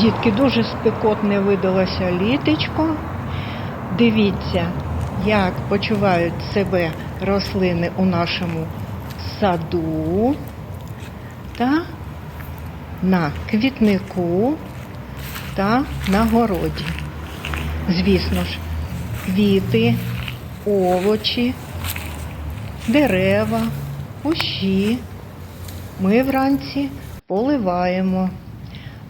Дітки, дуже спекотне видалося літочко. Дивіться, як почувають себе рослини у нашому саду та на квітнику та на городі. Звісно ж, квіти, овочі, дерева, кущі. Ми вранці поливаємо.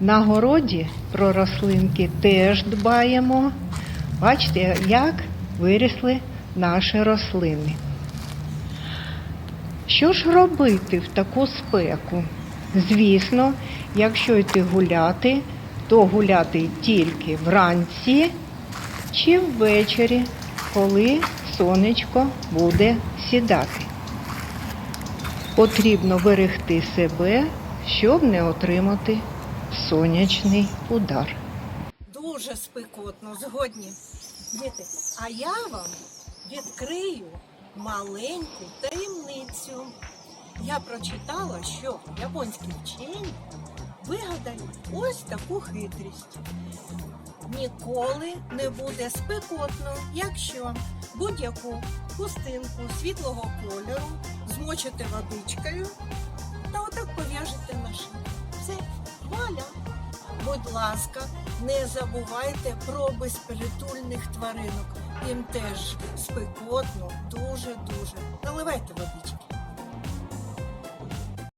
На городі про рослинки теж дбаємо. Бачите, як вирісли наші рослини. Що ж робити в таку спеку? Звісно, якщо йти гуляти, то гуляти тільки вранці чи ввечері, коли сонечко буде сідати. Потрібно берегти себе, щоб не отримати сонячний удар. Дуже спекотно, згодні. Діти, а я вам відкрию маленьку таємницю. Я прочитала, що японські вчені вигадали ось таку хитрість. Ніколи не буде спекотно, якщо будь-яку хустинку світлого кольору змочите водичкою та отак пов'яжете на шию. Все, вуаля! Будь ласка, не забувайте про безпритульних тваринок. Їм теж спекотно, дуже-дуже. Наливайте водички.